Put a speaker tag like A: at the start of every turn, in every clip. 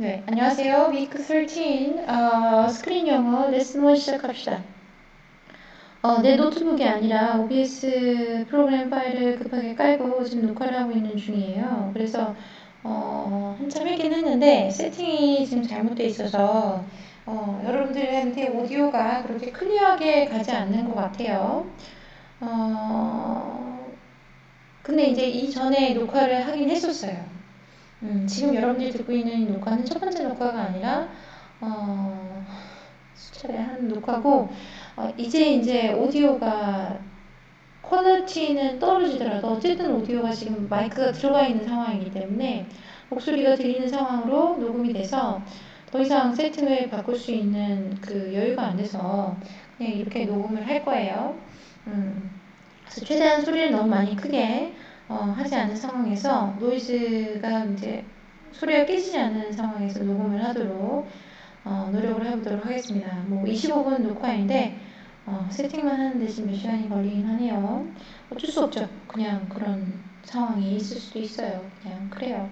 A: 네, 안녕하세요. 위크 13 어, 스크린 영어 레슨 1 시작합시다. 어, 내 노트북이 아니라 OBS 프로그램 파일을 급하게 깔고 지금 녹화를 하고 있는 중이에요. 그래서 어, 한참 했긴 했는데 세팅이 지금 잘못되어 있어서 어, 여러분들한테 오디오가 그렇게 클리어하게 가지 않는 것 같아요. 어, 근데 이제 이전에 녹화를 하긴 했었어요. 음, 지금 여러분들이 듣고 있는 녹화는 첫 번째 녹화가 아니라 어, 수차례 한 녹화고 어, 이제 이제 오디오가 퀄리티는 떨어지더라도 어쨌든 오디오가 지금 마이크가 들어가 있는 상황이기 때문에 목소리가 들리는 상황으로 녹음이 돼서 더 이상 세팅을 바꿀 수 있는 그 여유가 안 돼서 그냥 이렇게 녹음을 할 거예요. 음, 그래서 최대한 소리를 너무 많이 크게 어, 하지 않은 상황에서 노이즈가 이제 소리가 깨지지 않는 상황에서 녹음을 하도록 어, 노력을 해보도록 하겠습니다. 뭐 25분 녹화인데 어, 세팅만 하는데 지금 몇 시간이 걸리긴 하네요. 어쩔 수 없죠. 그냥 그런 상황이 있을 수도 있어요. 그냥 그래요.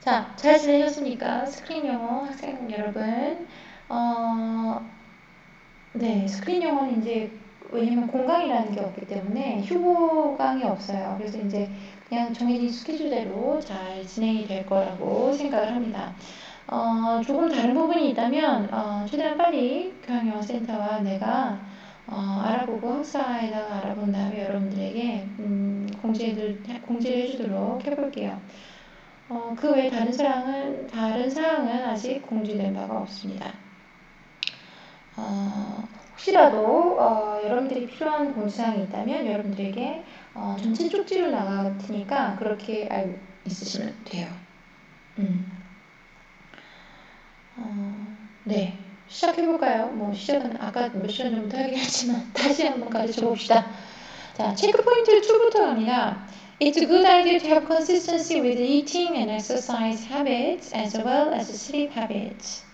A: 자, 잘 지내셨습니까? 스크린 영어 학생 여러분. 어, 네, 스크린 영어는 이제 왜냐면 공강이라는 게 없기 때문에 휴보강이 없어요. 그래서 이제 그냥 정해진 스케줄대로 잘 진행이 될 거라고 생각을 합니다. 어, 조금 다른 부분이 있다면 어, 최대한 빨리 교양영어센터와 내가 어, 알아보고 학사에다가 알아본 다음에 여러분들에게 음, 공지를 공지를 해주도록 해볼게요. 어, 그 외에 다른 사항은 다른 사항은 아직 공지된 바가 없습니다. 어, 혹시라도 어, 여러분들이 필요한 공지사항이 있다면 여러분들에게 어, 전체 쪽지로 나갈 테니까 그렇게 알고 있으시면 돼요. 음. 어, 네. 시작해볼까요? 뭐 시작은 아까 몇 시간 전부터 하긴 했지만 다시 한번 가르쳐 봅시다. 자, 체크 포인트 2부터 갑니다. It's a good idea to have consistency with eating and exercise habits as well as sleep habits.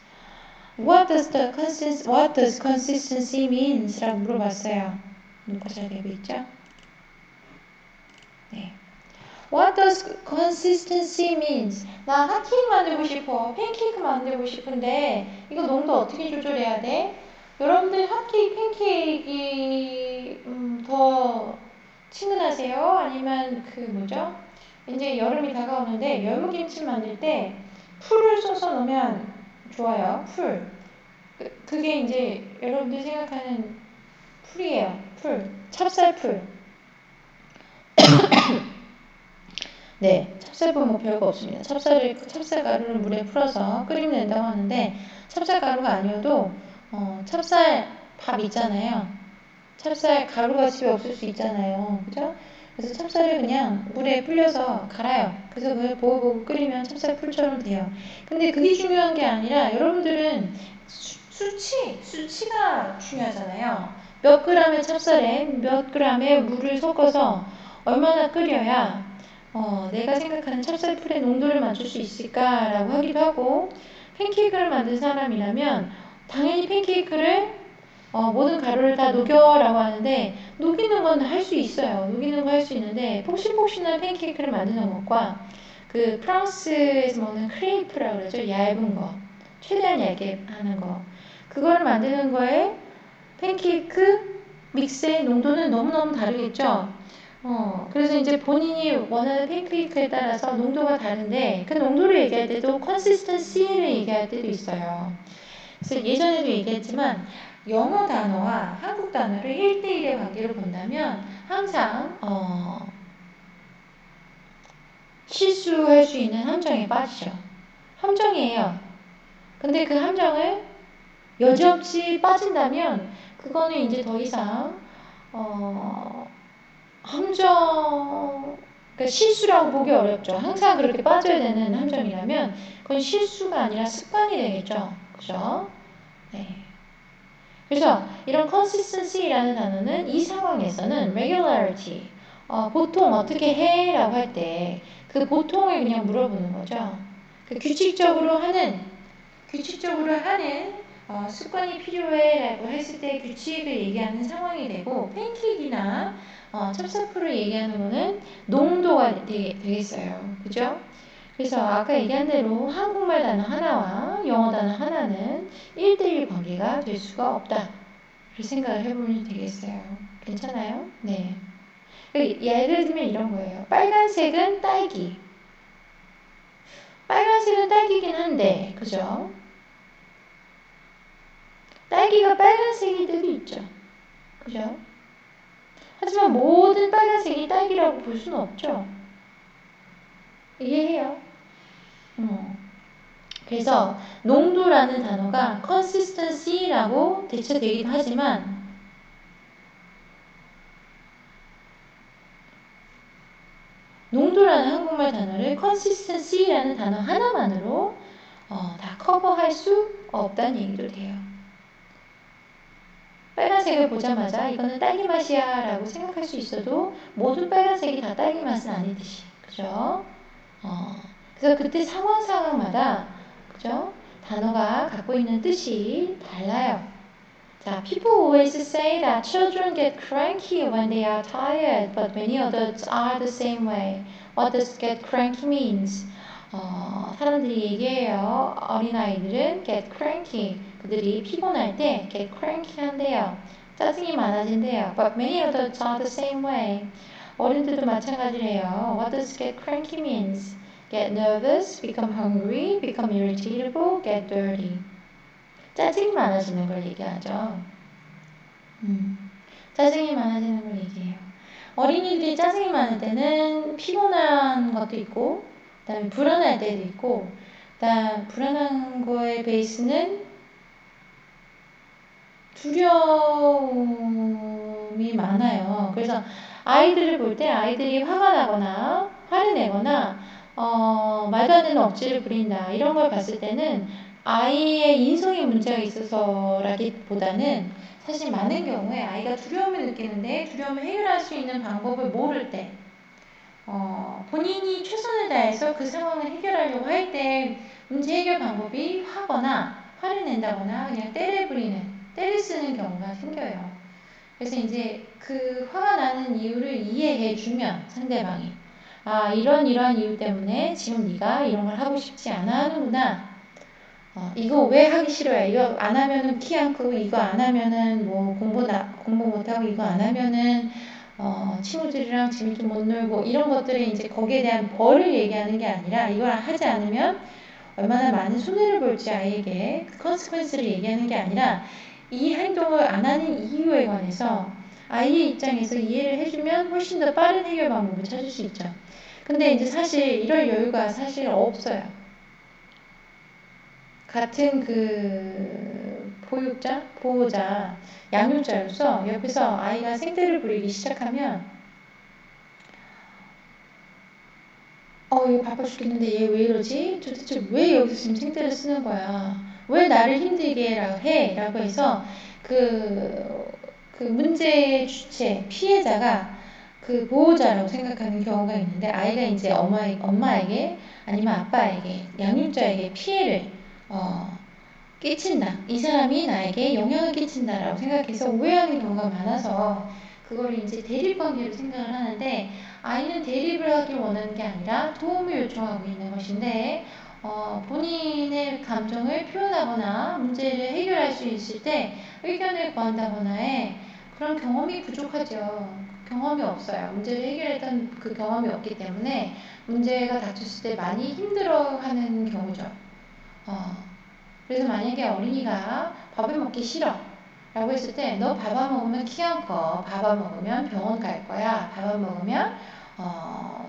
A: What does the consist What does consistency means? 라고 물어봤어요. 잘 되고 있죠? 네. What does consistency means? 나 핫케이크 만들고 싶어. 팬케이크 만들고 싶은데 이거 농도 어떻게 조절해야 돼? 여러분들 핫케이크, 팬케이크 음, 더 친근하세요? 아니면 그 뭐죠? 이제 여름이 다가오는데 열무김치 만들 때 풀을 써서 넣으면 좋아요. 풀. 그, 그게 이제 여러분들이 생각하는 풀이에요. 풀. 찹쌀풀. 네, 찹쌀풀 뭐 별거 없습니다. 찹쌀을 찹쌀가루를 물에 풀어서 끓이면 된다고 하는데 찹쌀가루가 아니어도 어, 찹쌀 밥 있잖아요. 찹쌀 가루가 집에 없을 수 있잖아요. 그죠? 그래서 찹쌀을 그냥 물에 불려서 갈아요. 그래서 그걸 보고보고 끓이면 찹쌀 풀처럼 돼요. 근데 그게 중요한 게 아니라 여러분들은 수, 수치, 수치가 중요하잖아요. 몇 그램의 찹쌀에 몇 그램의 물을 섞어서 얼마나 끓여야 어, 내가 생각하는 찹쌀풀의 농도를 맞출 수 있을까라고 하기도 하고 팬케이크를 만든 사람이라면 당연히 팬케이크를 어, 모든 가루를 다 녹여라고 하는데 녹이는 건 할 수 있어요. 녹이는 거 할 수 있는데 폭신폭신한 팬케이크를 만드는 것과 그 프랑스에서 먹는 크레이프라고 그러죠. 얇은 거. 최대한 얇게 하는 거. 그거를 만드는 거에 팬케이크 믹스의 농도는 너무너무 다르겠죠. 어, 그래서 이제 본인이 원하는 팬케이크에 따라서 농도가 다른데 그 농도를 얘기할 때도 컨시스턴시를 얘기할 때도 있어요. 그래서 예전에도 얘기했지만 영어 단어와 한국 단어를 1대1의 관계로 본다면 항상 어, 실수할 수 있는 함정에 빠지죠. 함정이에요. 근데 그 함정을 여지없이 빠진다면 그거는 이제 더 이상 어, 함정 그러니까 실수라고 보기 어렵죠. 항상 그렇게 빠져야 되는 함정이라면 그건 실수가 아니라 습관이 되겠죠. 그죠? 네. 그래서 이런 consistency라는 단어는 이 상황에서는 regularity, 어, 보통 어떻게 해? 라고 할 때 그 보통을 그냥 물어보는 거죠. 그 규칙적으로 하는, 규칙적으로 하는 어, 습관이 필요해 라고 했을 때 규칙을 얘기하는 상황이 되고 팬케이크나 어, 찹쌀풀을 얘기하는 거는 농도가 되, 되겠어요. 그죠? 그래서 아까 얘기한 대로 한국말 단어 하나와 영어 단어 하나는 1대1 관계가 될 수가 없다. 그 생각을 해보면 되겠어요. 괜찮아요? 네. 예를 들면 이런 거예요. 빨간색은 딸기. 빨간색은 딸기긴 한데, 그죠? 딸기가 빨간색일 때도 있죠. 그죠? 하지만 모든 빨간색이 딸기라고 볼 수는 없죠. 이해해요? 어. 그래서 농도라는 단어가 consistency라고 대체되기도 하지만 농도라는 한국말 단어를 consistency라는 단어 하나만으로 어, 다 커버할 수 없다는 얘기도 돼요. 빨간색을 보자마자 이거는 딸기 맛이야 라고 생각할 수 있어도 모든 빨간색이 다 딸기 맛은 아니듯이 그죠? 어, 그래서 그때 상황 상황마다 그죠? 단어가 갖고 있는 뜻이 달라요. 자, people always say that children get cranky when they are tired, but many adults are the same way. What does get cranky means? 어, 사람들이 얘기해요. 어린아이들은 get cranky. 그들이 피곤할 때 get cranky 한대요. 짜증이 많아진대요. But many adults are the same way. 어른들도 마찬가지래요. What does get cranky means? Get nervous, become hungry, become irritable, get dirty. 짜증이 많아지는 걸 얘기하죠. 음, 짜증이 많아지는 걸 얘기해요. 어린이들이 짜증이 많을 때는 피곤한 것도 있고, 그다음에 불안할 때도 있고, 그다음 불안한 거의 베이스는 두려움이 많아요. 그래서 아이들을 볼 때 아이들이 화가 나거나 화를 내거나 어, 말도 안 되는 억지를 부린다 이런 걸 봤을 때는 아이의 인성에 문제가 있어서라기보다는 사실 많은 경우에 아이가 두려움을 느끼는데 두려움을 해결할 수 있는 방법을 모를 때 어, 본인이 최선을 다해서 그 상황을 해결하려고 할 때 문제 해결 방법이 화거나 화를 낸다거나 그냥 때를 부리는 때를 쓰는 경우가 생겨요. 그래서 이제 그 화가 나는 이유를 이해해 주면 상대방이 아 이런 이런 이유 때문에 지금 네가 이런 걸 하고 싶지 않아 하는구나. 어, 이거 왜 하기 싫어요? 이거 안 하면은 키 안 크고 이거 안 하면은 뭐 공부 나 공부 못 하고 이거 안 하면은 어, 친구들이랑 재밌게 못 놀고 이런 것들이 이제 거기에 대한 벌을 얘기하는 게 아니라 이걸 하지 않으면 얼마나 많은 손해를 볼지 아이에게 그 컨스퀀스를 얘기하는 게 아니라 이 행동을 안 하는 이유에 관해서 아이의 입장에서 이해를 해주면 훨씬 더 빠른 해결 방법을 찾을 수 있죠. 근데 이제 사실 이럴 여유가 사실 없어요. 같은 그 보육자, 보호자, 양육자로서 옆에서 아이가 생태를 부리기 시작하면 어 이거 바빠 죽겠는데 얘 왜 이러지? 도대체 왜 여기서 지금 생태를 쓰는 거야? 왜 나를 힘들게 해? 라고 해서 그, 그 문제의 주체, 피해자가 그 보호자라고 생각하는 경우가 있는데 아이가 이제 엄마, 엄마에게 아니면 아빠에게 양육자에게 피해를 어, 끼친다. 이 사람이 나에게 영향을 끼친다라고 생각해서 오해하는 경우가 많아서 그거를 이제 대립관계로 생각을 하는데 아이는 대립을 하길 원하는 게 아니라 도움을 요청하고 있는 것인데 어, 본인의 감정을 표현하거나 문제를 해결할 수 있을 때 의견을 구한다거나의 그런 경험이 부족하죠. 경험이 없어요. 문제를 해결했던 그 경험이 없기 때문에 문제가 닥쳤을 때 많이 힘들어하는 경우죠. 어, 그래서 만약에 어린이가 밥을 먹기 싫어 라고 했을 때 너 밥 안 먹으면 키안 커. 밥 안 먹으면 병원 갈 거야. 밥 안 먹으면 어,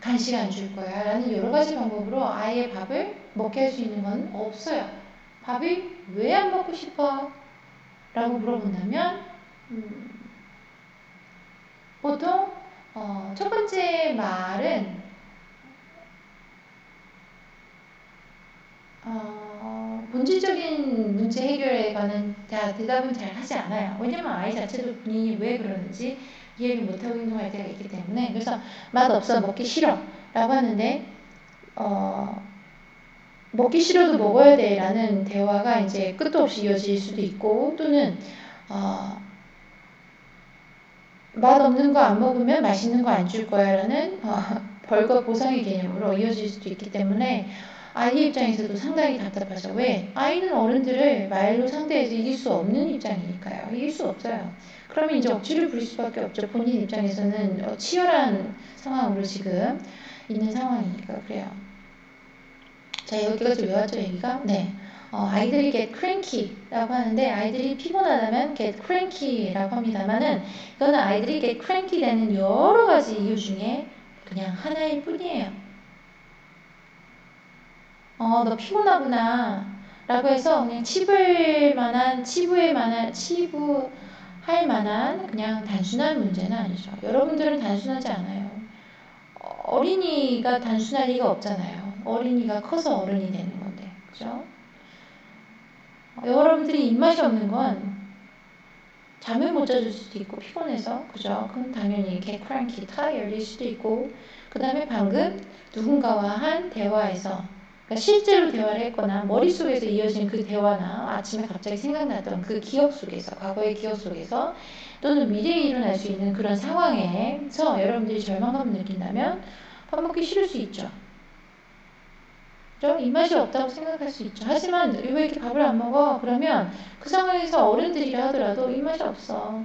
A: 간식 안 줄 거야. 라는 여러 가지 방법으로 아이의 밥을 먹게 할 수 있는 건 없어요. 밥이 왜 안 먹고 싶어? 라고 물어본다면, 음, 보통, 어, 첫 번째 말은, 어, 본질적인 문제 해결에 관한 대답은 잘 하지 않아요. 왜냐면 아이 자체도 본인이 왜 그러는지 이해를 못하고 행동할 때가 있기 때문에 그래서 맛없어 먹기 싫어 라고 하는데 어, 먹기 싫어도 먹어야 돼 라는 대화가 이제 끝도 없이 이어질 수도 있고 또는 어, 맛없는 거 안 먹으면 맛있는 거 안 줄 거야 라는 어, 벌과 보상의 개념으로 이어질 수도 있기 때문에 아이 입장에서도 상당히 답답하죠. 왜? 아이는 어른들을 말로 상대해서 이길 수 없는 입장이니까요. 이길 수 없어요. 그러면 이제 억지를 부릴 수밖에 없죠. 본인 입장에서는 어, 치열한 상황으로 지금 있는 상황이니까 그래요. 자 여기까지 외웠죠 얘기가? 네. 어, 아이들이 get cranky라고 하는데 아이들이 피곤하다면 get cranky라고 합니다만은 이거는 아이들이 get cranky 되는 여러 가지 이유 중에 그냥 하나일 뿐이에요. 어, 너 피곤하구나. 라고 해서 그냥 치부할 만한, 치부할 만한, 치부할 만한 그냥 단순한 문제는 아니죠. 여러분들은 단순하지 않아요. 어린이가 단순할 리가 없잖아요. 어린이가 커서 어른이 되는 건데. 그죠? 여러분들이 입맛이 없는 건 잠을 못 자줄 수도 있고 피곤해서 그죠? 그건 당연히 개 크랭키, 타이어일 수도 있고 그 다음에 방금 누군가와 한 대화에서 그러니까 실제로 대화를 했거나 머릿속에서 이어진 그 대화나 아침에 갑자기 생각났던 그 기억 속에서 과거의 기억 속에서 또는 미래에 일어날 수 있는 그런 상황에서 여러분들이 절망감을 느낀다면 밥 먹기 싫을 수 있죠. 그죠? 입맛이 없다고 생각할 수 있죠. 하지만 왜 이렇게 밥을 안 먹어? 그러면 그 상황에서 어른들이라 하더라도 입맛이 없어.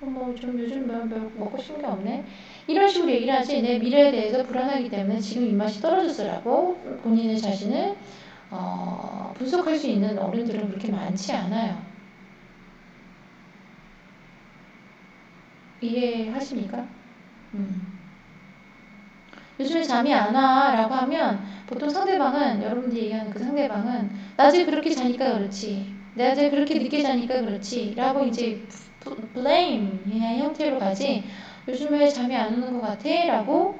A: 뭐 좀 요즘 뭐, 뭐 먹고 싶은 게 없네. 이런 식으로 얘기를 하지 내 미래에 대해서 불안하기 때문에 지금 입맛이 떨어졌어라고 본인의 자신을 어, 분석할 수 있는 어른들은 그렇게 많지 않아요. 이해하십니까? 음. 요즘에 잠이 안 와. 라고 하면 보통 상대방은, 여러분들이 얘기하는 그 상대방은 낮에 그렇게 자니까 그렇지. 낮에 그렇게 늦게 자니까 그렇지. 라고 이제 blame 형태로 가지. 요즘에 잠이 안 오는 것 같아? 라고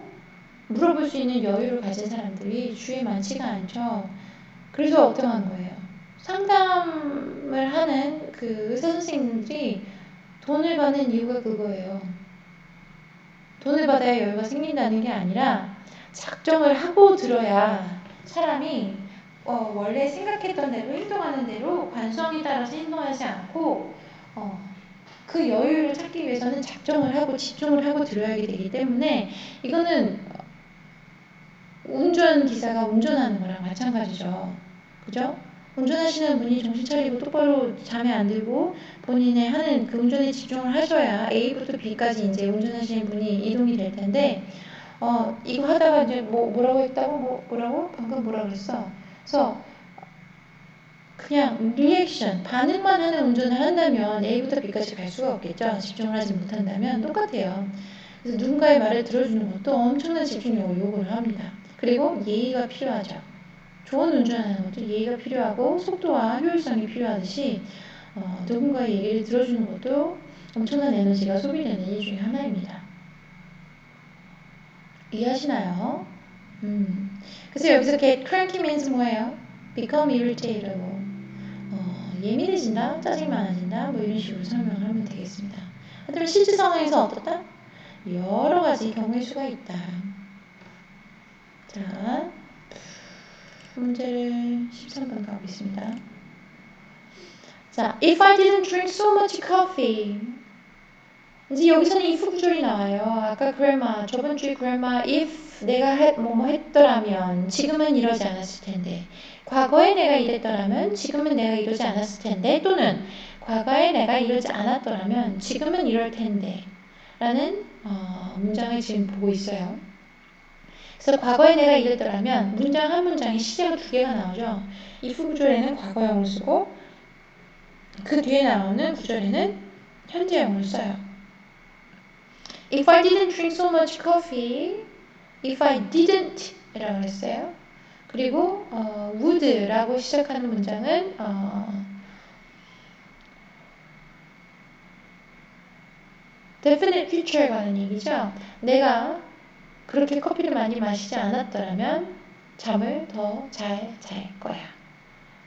A: 물어볼 수 있는 여유를 가진 사람들이 주위에 많지가 않죠. 그래서 어떡한 거예요? 상담을 하는 그 의사 선생님들이 돈을 받는 이유가 그거예요. 돈을 받아야 여유가 생긴다는 게 아니라 작정을 하고 들어야 사람이 어, 원래 생각했던 대로 행동하는 대로 관성에 따라서 행동하지 않고 어, 그 여유를 찾기 위해서는 작정을 하고 집중을 하고 들어야 되기 때문에 이거는 운전기사가 운전하는 거랑 마찬가지죠. 그죠? 운전하시는 분이 정신 차리고 똑바로 잠에 안 들고 본인의 하는 그 운전에 집중을 하셔야 A부터 B까지 이제 운전하시는 분이 이동이 될 텐데, 어, 이거 하다가 이제 뭐, 뭐라고 했다고? 뭐, 뭐라고? 방금 뭐라 그랬어? 그래서 그냥 리액션, 반응만 하는 운전을 한다면 A부터 B까지 갈 수가 없겠죠. 집중을 하지 못한다면 똑같아요. 그래서 누군가의 말을 들어주는 것도 엄청난 집중력을 요구를 합니다. 그리고 예의가 필요하죠. 좋은 운전하는 것도 예의가 필요하고 속도와 효율성이 필요하듯이 어, 누군가의 얘기를 들어주는 것도 엄청난 에너지가 소비되는 이유 중에 하나입니다. 이해하시나요? 음. 그래서 여기서 get cranky means 뭐예요? become irritable. 어, 예민해진다, 짜증 많아진다, 뭐 이런 식으로 설명을 하면 되겠습니다. 하여튼 실제 상황에서 어떻다? 여러 가지 경우의 수가 있다. 자, 문제를 13번 가보겠습니다. 자, if I didn't drink so much coffee. 이제 여기서는 if 구절이 나와요. 아까 grandma, 저번 주에 grandma, if 내가 해, 뭐뭐 했더라면 지금은 이러지 않았을 텐데 과거에 내가 이랬더라면 지금은 내가 이러지 않았을 텐데 또는 과거에 내가 이러지 않았더라면 지금은 이럴 텐데 라는 어, 문장을 지금 보고 있어요. 그래서 과거에 내가 이랬더라면 문장 한 문장에 시제가 두 개가 나오죠. 이 구절에는 과거형을 쓰고 그 뒤에 나오는 구절에는 현재형을 써요. If I didn't drink so much coffee, if I didn't 이라고 했어요. 그리고 어, would라고 시작하는 문장은 어, definite future에 관한 얘기죠. 내가 그렇게 커피를 많이 마시지 않았더라면 잠을 더 잘 잘 거야.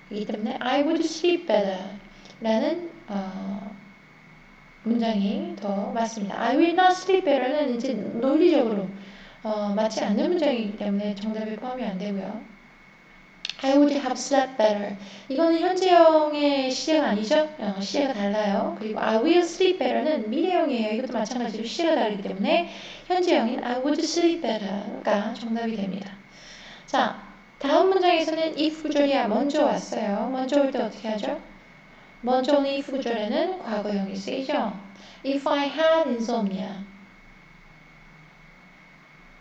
A: 이기 때문에 I would sleep better 라는 어, 문장이 더 맞습니다. I will not sleep better는 이제 논리적으로 어, 맞지 않는 문장이기 때문에 정답에 포함이 안 되고요. I would have slept better. 이거는 현재형의 시제가 아니죠? 어, 시제가 달라요. 그리고 I will sleep better는 미래형이에요. 이것도 마찬가지로 시제가 다르기 때문에 현재형인 I would sleep better가 정답이 됩니다. 자, 다음 문장에서는 if 구절이 먼저 왔어요. 먼저 올 때 어떻게 하죠? 먼저 오는 if 구절에는 과거형이 쓰이죠. If I had insomnia.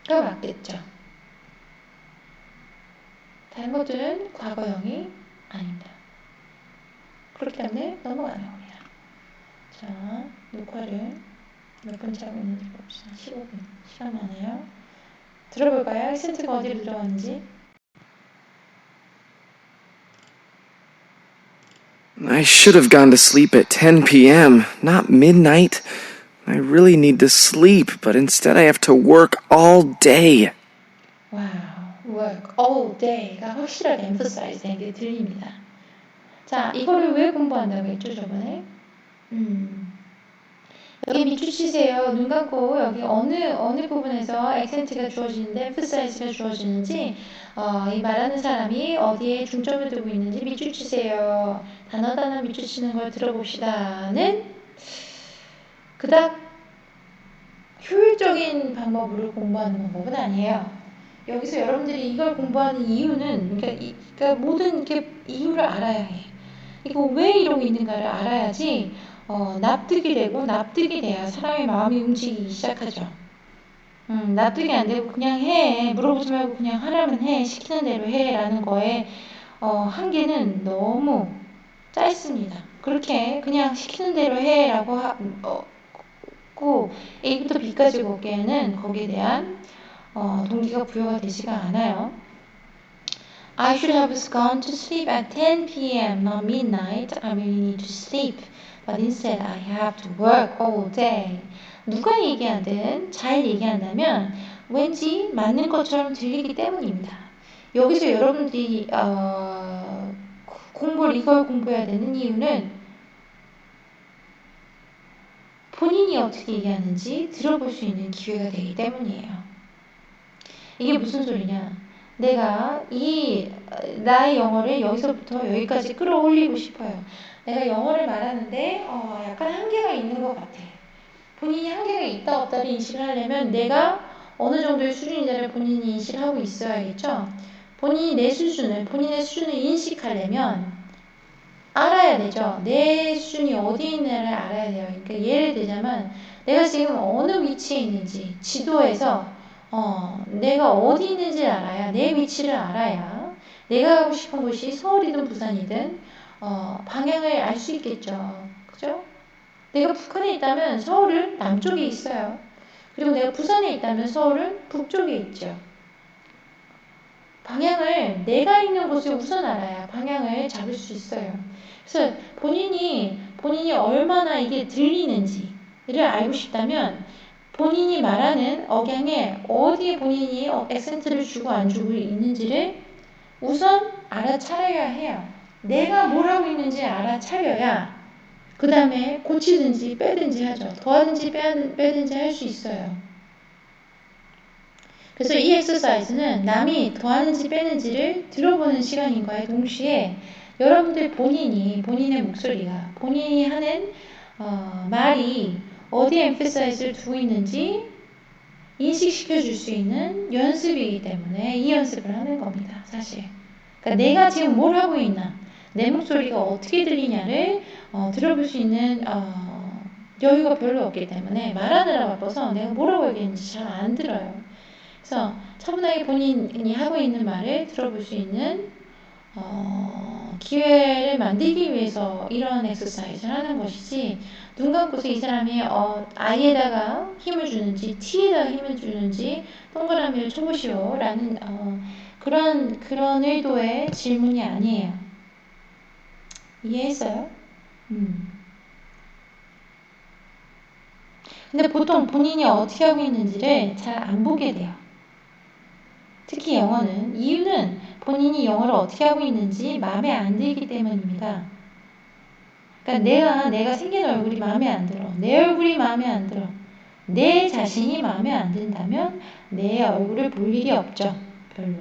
A: 가 맞겠죠. 다른 것들은 과거형이 아닙니다. 그렇기 때문에 넘어가는 겁니다. 자, 녹화를 몇 분째 하고 있는지 봅시다. 15분. 시간 많아요. 들어볼까요? 액센트가 어디로 들어갔는지.
B: I should have gone to sleep at 10 p.m., not midnight. I really need to sleep, but instead I have to work all day.
A: 와 우, work all day가 확실하게 emphasize 된 게 들립니다. 자, 이거를 왜 공부한다고 했죠, 저번에? 음. 여기 밑줄 치세요. 눈 감고 여기 어느 어느 부분에서 액센트가 주어지는데 emphasize가 주어지는지 어, 이 말하는 사람이 어디에 중점을 두고 있는지 밑줄 치세요. 단어 단어 밑줄 치는 걸 들어봅시다는 그닥 효율적인 방법으로 공부하는 방법은 아니에요. 여기서 여러분들이 이걸 공부하는 이유는 그러니까, 이, 그러니까 모든 게 이유를 알아야 해. 이거 왜 이러고 있는가를 알아야지 어, 납득이 되고 납득이 돼야 사람의 마음이 움직이기 시작하죠. 음, 납득이 안 되고 그냥 해 물어보지 말고 그냥 하라면 해 시키는 대로 해라는 거에 어, 한계는 너무 짧습니다. 그렇게 그냥 시키는 대로 해라고 하, 어, 고 A부터 B까지 보기에는 거기에 대한 어, 동기가 부여가 되지가 않아요. I should have gone to sleep at 10 p.m. not midnight. I really need to sleep. But instead I have to work all day. 누가 얘기하든 잘 얘기한다면 왠지 맞는 것처럼 들리기 때문입니다. 여기서 여러분들이 어, 공부를 이걸 공부해야 되는 이유는 본인이 어떻게 얘기하는지 들어볼 수 있는 기회가 되기 때문이에요. 이게 무슨 소리냐? 내가 이 나의 영어를 여기서부터 여기까지 끌어올리고 싶어요. 내가 영어를 말하는데 어, 약간 한계가 있는 것 같아. 본인이 한계가 있다 없다를 인식을 하려면 내가 어느 정도의 수준인지를 본인이 인식을 하고 있어야겠죠. 본인이 내 수준을 본인의 수준을 인식하려면 알아야 되죠. 내 수준이 어디 있느냐를 알아야 돼요. 그러니까 예를 들자면 내가 지금 어느 위치에 있는지 지도에서 어, 내가 어디 있는지 알아야 내 위치를 알아야 내가 가고 싶은 곳이 서울이든 부산이든 어, 방향을 알 수 있겠죠. 그죠? 내가 북한에 있다면 서울은 남쪽에 있어요. 그리고 내가 부산에 있다면 서울은 북쪽에 있죠. 방향을 내가 있는 곳을 우선 알아야 방향을 잡을 수 있어요. 그래서 본인이 본인이 얼마나 이게 들리는지를 알고 싶다면 본인이 말하는 억양에 어디에 본인이 액센트를 주고 안 주고 있는지를 우선 알아차려야 해요. 내가 뭘 하고 있는지 알아차려야 그 다음에 고치든지 빼든지 하죠. 더하든지 빼든지 할 수 있어요. 그래서 이 엑서사이즈는 남이 더하는지 빼는지를 들어보는 시간인과의 동시에 여러분들 본인이 본인의 목소리가 본인이 하는 어, 말이 어디에 엠피사이즈를 두고 있는지 인식시켜 줄 수 있는 연습이기 때문에 이 연습을 하는 겁니다. 사실. 그러니까 내가 지금 뭘 하고 있나, 내 목소리가 어떻게 들리냐를 어, 들어볼 수 있는 어, 여유가 별로 없기 때문에 말하느라 바빠서 내가 뭐라고 얘기했는지 잘 안 들어요. 그래서 차분하게 본인이 하고 있는 말을 들어볼 수 있는 어, 기회를 만들기 위해서 이런 엑서사이즈를 하는 것이지 눈 감고서 이 사람이 어, I에다가 힘을 주는지 T에다가 힘을 주는지 동그라미를 쳐보시오 라는 어, 그런 그런 의도의 질문이 아니에요. 이해했어요? 음. 근데 보통 본인이 어떻게 하고 있는지를 잘 안 보게 돼요. 특히 영어는 이유는 본인이 영어를 어떻게 하고 있는지 마음에 안 들기 때문입니다. 그러니까 내가 내가 생긴 얼굴이 마음에 안 들어. 내 얼굴이 마음에 안 들어. 내 자신이 마음에 안 든다면 내 얼굴을 볼 일이 없죠. 별로.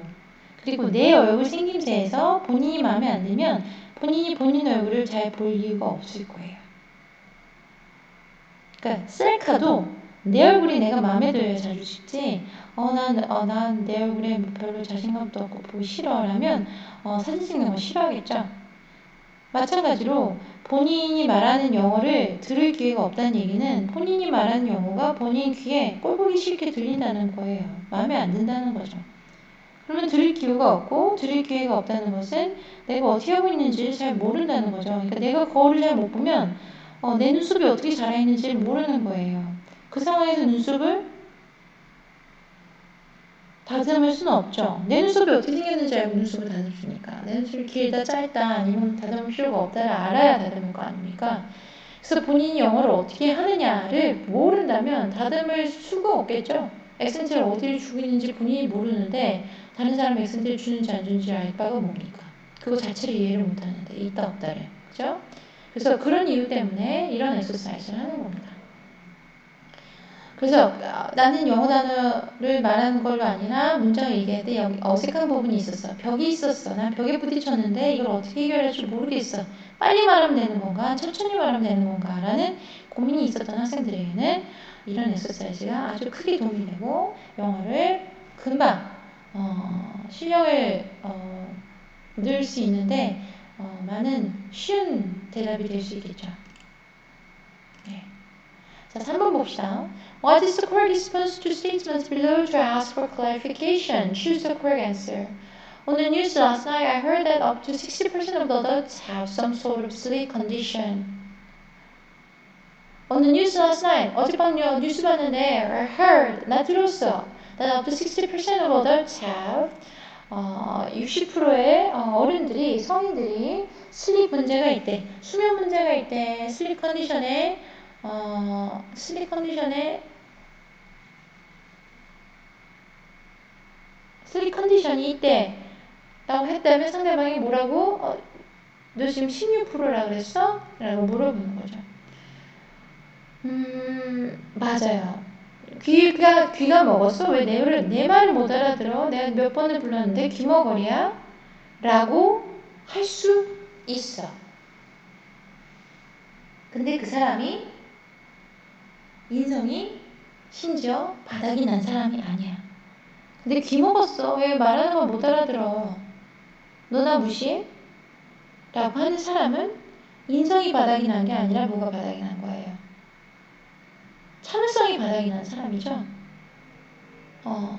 A: 그리고 내 얼굴 생김새에서 본인이 마음에 안 들면 본인이 본인 얼굴을 잘 볼 이유가 없을 거예요. 그러니까 셀카도 내 얼굴이 내가 마음에 들어야 자주 찍지. 어, 난, 어, 난내 얼굴에 뭐 별로 자신감도 없고 보기 싫어라면 어, 사진 찍는 거 싫어하겠죠. 마찬가지로 본인이 말하는 영어를 들을 기회가 없다는 얘기는 본인이 말하는 영어가 본인 귀에 꼴보기 싫게 들린다는 거예요. 마음에 안 든다는 거죠. 그러면 들을 기회가 없고 들을 기회가 없다는 것은 내가 어떻게 하고 있는지를 잘 모른다는 거죠. 그러니까 내가 거울을 잘 못 보면 어, 내 눈썹이 어떻게 자라 있는지를 모르는 거예요. 그 상황에서 눈썹을 다듬을 수는 없죠. 내 눈썹이 어떻게 생겼는지 알고 눈썹을 다듬습니까? 내 눈썹이 길다, 짧다, 아니면 다듬을 필요가 없다를 알아야 다듬을 거 아닙니까? 그래서 본인이 영어를 어떻게 하느냐를 모른다면 다듬을 수가 없겠죠. 액센트를 어디를 주고 있는지 본인이 모르는데 다른 사람 액센트를 주는지 안 주는지 알 바가 뭡니까? 그거 자체를 이해를 못하는데 있다 없다를 그죠? 그래서 그런 이유 때문에 이런 엑서사이즈를 하는 겁니다. 그래서 나는 영어 단어를 말하는 걸로 아니라 문장을 얘기할 때 여기 어색한 부분이 있었어. 벽이 있었어. 난 벽에 부딪혔는데 이걸 어떻게 해결할 줄 모르겠어. 빨리 말하면 되는 건가? 천천히 말하면 되는 건가? 라는 고민이 있었던 학생들에게는 이런 엑서사이즈가 아주 크게 도움이 되고 영어를 금방 어, 실력을 어, 늘 수 있는데 어, 많은 쉬운 대답이 될 수 있겠죠. 네. 자, 3번 봅시다. What is the correct response to statements below to ask for clarification? Choose the correct answer. On the news last night, I heard that up to 60% of the adults have some sort of sleep condition. On the news last night, 어젯밤 뉴스 봤는데 I heard, 나 들었어. That up to 60% of adults have 어, 60%의 어, 어른들이 성인들이 슬립 문제가 있대. 수면 문제가 있대. 슬립 컨디션에 어, 슬립 컨디션에 슬립 컨디션이 있대. 라고 했다면 상대방이 뭐라고? 어, 너 지금 16%라 그랬어? 라고 물어보는 거죠. 음, 맞아요. 귀가, 귀가 먹었어? 왜 내 말을, 내 말을 못 알아들어? 내가 몇 번을 불렀는데 귀머거리야? 라고 할 수 있어. 근데 그 사람이 인성이 심지어 바닥이 난 사람이 아니야. 근데 귀 먹었어. 왜 말하는 걸 못 알아들어? 너나 무시해? 라고 하는 사람은 인성이 바닥이 난 게 아니라 뭐가 바닥이 난 거예요. 참을성이 바닥이 난 사람이죠. 어,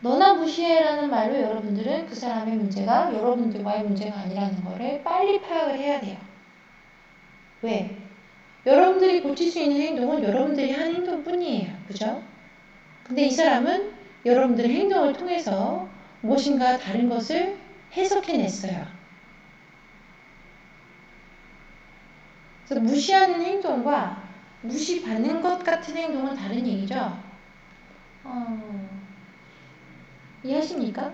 A: 너나 무시해라는 말로 여러분들은 그 사람의 문제가 여러분들과의 문제가 아니라는 거를 빨리 파악을 해야 돼요. 왜? 여러분들이 고칠 수 있는 행동은 여러분들이 한 행동뿐이에요. 그죠? 근데 이 사람은 여러분들의 행동을 통해서 무엇인가 다른 것을 해석해냈어요. 그래서 무시하는 행동과 무시받는 것 같은 행동은 다른 얘기죠. 어, 이해하십니까?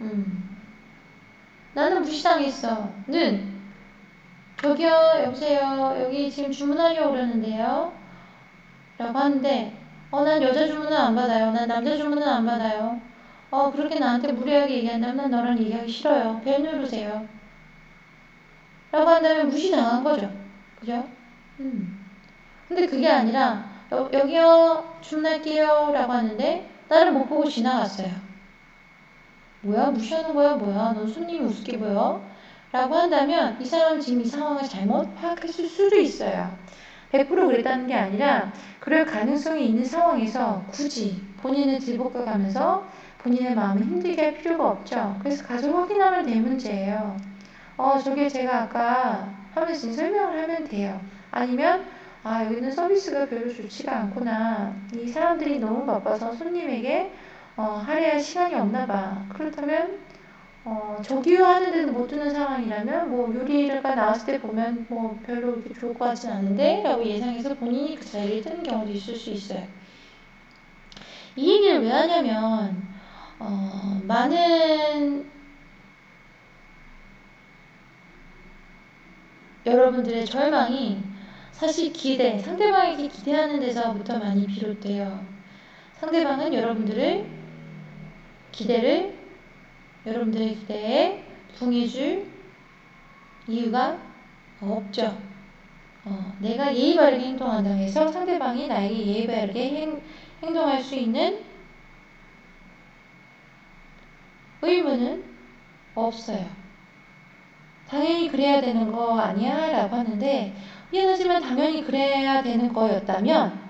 A: 음. 나는 무시당했어. 는 저기요, 여보세요. 여기 지금 주문하려고 그러는데요. 라고 하는데, 어, 난 여자 주문은 안 받아요. 난 남자 주문은 안 받아요. 어, 그렇게 나한테 무례하게 얘기한다면 난 너랑 얘기하기 싫어요. 벨 누르세요. 라고 한다면 무시당한 거죠. 그죠? 음. 근데 그게 아니라, 여, 여기요, 주문할게요. 라고 하는데, 나를 못 보고 지나갔어요. 뭐야? 무시하는 거야? 뭐야? 넌 손님이 우습게 보여? 라고 한다면 이 사람은 지금 이 상황을 잘못 파악했을 수도 있어요. 100% 그랬다는 게 아니라 그럴 가능성이 있는 상황에서 굳이 본인을 들볶아가면서 본인의 마음을 힘들게 할 필요가 없죠. 그래서 가서 확인하면 될 문제예요. 어, 저게 제가 아까 하면서 설명을 하면 돼요. 아니면 아, 여기는 서비스가 별로 좋지가 않구나. 이 사람들이 너무 바빠서 손님에게 어, 할애할 시간이 없나 봐. 그렇다면 어, 저기요하는 데도 못 듣는 상황이라면 뭐 요리가 나왔을 때 보면 뭐 별로 이렇게 좋을 것 같진 않은데 라고 예상해서 본인이 그 자리를 뜨는 경우도 있을 수 있어요. 이 얘기를 왜 하냐면 어, 많은 여러분들의 절망이 사실 기대, 상대방에게 기대하는 데서부터 많이 비롯돼요. 상대방은 여러분들을 기대를 여러분들의 기대에 붕해줄 이유가 없죠. 어, 내가 예의 바르게 행동한다고 해서 상대방이 나에게 예의 바르게 행, 행동할 수 있는 의무는 없어요. 당연히 그래야 되는 거 아니야? 라고 하는데, 미안하지만 당연히 그래야 되는 거였다면,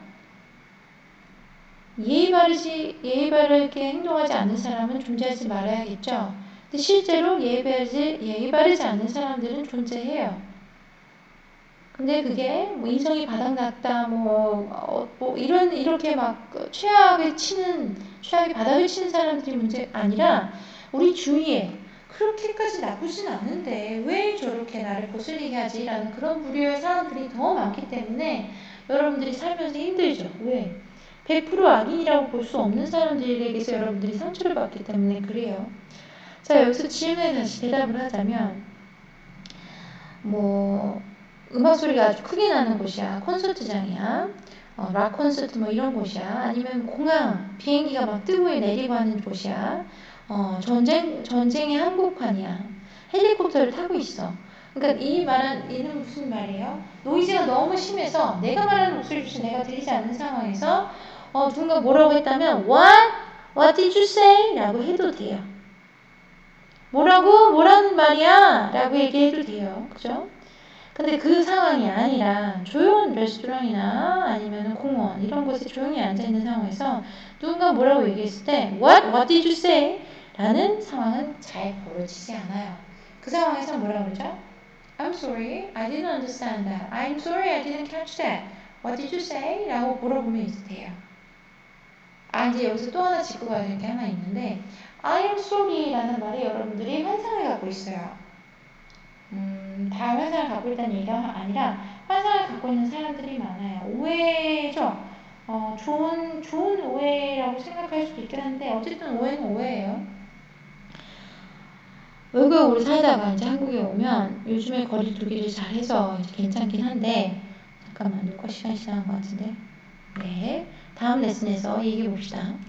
A: 예의 바르지, 예의 바르게 행동하지 않는 사람은 존재하지 말아야겠죠? 근데 실제로 예의 바르지, 예의 바르지 않는 사람들은 존재해요. 근데 그게 뭐 인성이 바닥났다, 뭐, 어, 뭐 이런, 이렇게 막 최악을 치는, 최악의 바닥을 치는 사람들이 문제 아니라 우리 주위에 그렇게까지 나쁘진 않은데 왜 저렇게 나를 거슬리게 하지? 라는 그런 부류의 사람들이 더 많기 때문에 여러분들이 살면서 힘들죠. 왜? 100% 악인이라고 볼 수 없는 사람들에게서 여러분들이 상처를 받기 때문에 그래요. 자, 여기서 질문에 다시 대답을 하자면, 뭐, 음악 소리가 아주 크게 나는 곳이야. 콘서트장이야. 어, 락 콘서트 뭐 이런 곳이야. 아니면 공항, 비행기가 막 뜨고 내리고 하는 곳이야. 어, 전쟁, 전쟁의 한복판이야. 헬리콥터를 타고 있어. 그러니까 이 말은, 이는 무슨 말이에요? 노이즈가 너무 심해서 내가 말하는 목소리조차 내가 들리지 않는 상황에서 어, 누군가 뭐라고 했다면 What? What did you say? 라고 해도 돼요. 뭐라고? 뭐라는 말이야? 라고 얘기해도 돼요. 그죠? 근데 그 상황이 아니라 조용한 레스토랑이나 아니면 공원 이런 곳에 조용히 앉아있는 상황에서 누군가 뭐라고 얘기했을 때 What? What did you say? 라는 상황은 잘 벌어지지 않아요. 그 상황에서 뭐라고 그러죠? I'm sorry, I didn't understand that. I'm sorry, I didn't catch that. What did you say? 라고 물어보면 이제 돼요. 아, 이제 여기서 또 하나 짚고 가야 될 게 하나 있는데 I am sorry 라는 말이 여러분들이 환상을 갖고 있어요. 음, 다 환상을 갖고 있다는 얘기가 아니라 환상을 갖고 있는 사람들이 많아요. 오해죠. 어, 좋은, 좋은 오해라고 생각할 수도 있긴 한데 어쨌든 오해는 오해예요. 외국에 오래 살다가 이제 한국에 오면 요즘에 거리 두기를 잘 해서 이제 괜찮긴 한데 잠깐만 녹화 시간 지난 것 같은데 네 هم دست نیز آو یکی بودن.